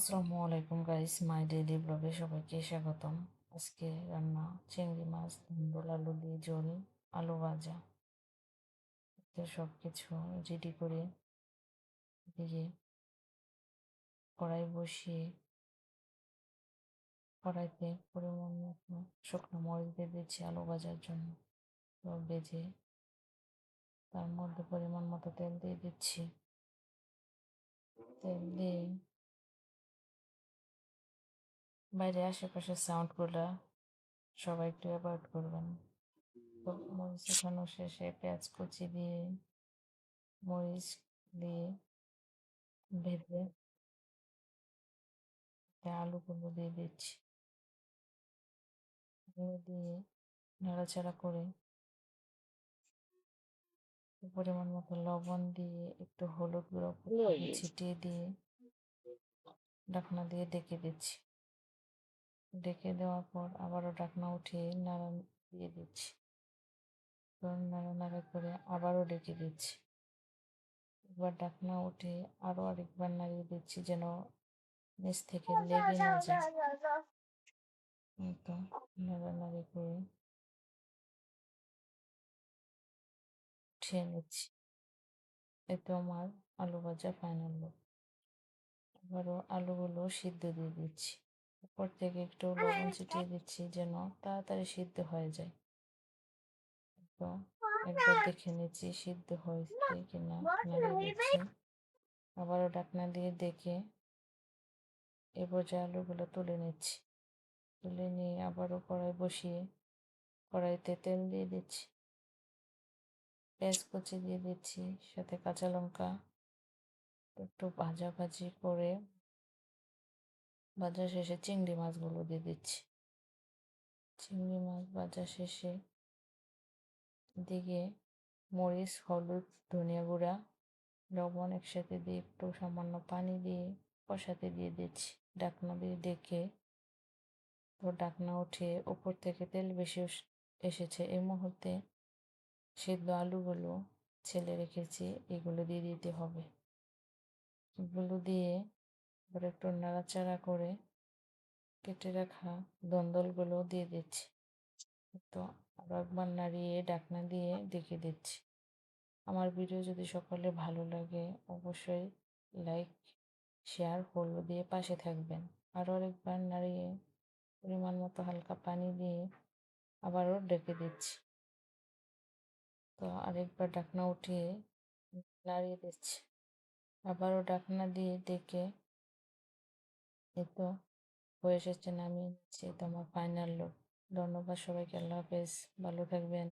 আসসালামু আলাইকুম guys my daily ব্লগে সবাইকে স্বাগতম। আজকে রান্না চিংড়ি মাছ ধুন্দুল আলু দিয়ে জল আলু ভাজা। তো সব কিছু রেডি করে দিয়ে কড়াই বসিয়ে কড়াইতে পরিমাণ মতো শুকনো মরিচ দিয়ে দিচ্ছি আলু ভাজার জন্য। তো ভেজে তার মধ্যে পরিমাণ মতো তেল দিয়ে দিচ্ছি। তেল দিয়ে বাইরে আশেপাশে সাউন্ডগুলো সবাই একটু অ্যাভয়েড করবেন। তো মরিচ শুকানো শেষে পেঁয়াজ কুচি দিয়ে মরিচ দিয়ে ভেজে আলুগুলো দিয়ে দিচ্ছি। আলু দিয়ে নাড়াচাড়া করে পরিমাণ মতো লবণ দিয়ে একটু হলুদ গুঁড়ো ছিটিয়ে দিয়ে ঢাকনা দিয়ে ডেকে দিচ্ছি। ডেকে দেওয়ার পর আবারও ডাকনা উঠিয়ে নাড়া দিয়ে দিচ্ছি। নাড়া নাড়া করে আবারও ডেকে দিচ্ছি। এবার ডাকনা উঠে আরও আরেকবার নাড়িয়ে দিচ্ছি যেন নিচ থেকে লেগে না যায়। তো নাড়ানাড়ি করে উঠিয়ে নিচ্ছি। এতো আমার আলু ভাজা ফাইনাল লোক এবারও আলুগুলো সিদ্ধ দিয়ে দিচ্ছি। উপর থেকে একটু লবণ ছিটিয়ে দিচ্ছি যেন তাড়াতাড়ি সিদ্ধ হয়ে যায়। তো একবার দেখে নিচ্ছি সিদ্ধ হয়েছে কিনা। দিচ্ছি আবারও ডাকনা দিয়ে দেখে এ পর্যায়ে আলুগুলো তুলে নিচ্ছি। তুলে নিয়ে আবারও কড়াই বসিয়ে কড়াইতে তেল দিয়ে দিচ্ছি। পেঁয়াজ কুচি দিয়ে দিচ্ছি সাথে কাঁচা লঙ্কা। একটু ভাজা ভাজি করে ভাজা শেষে চিংড়ি মাছগুলো দিয়ে দিচ্ছি। চিংড়ি মাছ ভাজা শেষে দিকে মরিচ, হলুদ, ধনিয়া গুঁড়া, লবণ একসাথে দিয়ে একটু সামান্য পানি দিয়ে কষাতে দিয়ে দিচ্ছি। ডাকনা দিয়ে ডেকে তো ডাকনা উঠে উপর থেকে তেল বেশি এসেছে। এই মুহূর্তে সেদ্ধ আলুগুলো ছেলে রেখেছি, এগুলো দিয়ে দিতে হবে। এগুলো দিয়ে এবার একটু নাড়াচাড়া করে কেটে রাখা দন্দলগুলো দিয়ে দিচ্ছি। তো আরও একবার নাড়িয়ে ডাকনা দিয়ে ডেকে দিচ্ছি। আমার ভিডিও যদি সকলে ভালো লাগে অবশ্যই লাইক, শেয়ার ফলো দিয়ে পাশে থাকবেন। আরও আরেকবার নাড়িয়ে পরিমাণ মতো হালকা পানি দিয়ে আবারও ডেকে দিচ্ছি। তো আরেকবার ডাকনা উঠিয়ে নাড়িয়ে দিচ্ছি। আবারও ডাকনা দিয়ে ডেকে এই তো হয়ে এসেছে নামিয়ে নিচ্ছি তো আমার ফাইনাল লোক ধন্যবাদ সবাইকে, আল্লাহ হাফেজ, ভালো থাকবেন।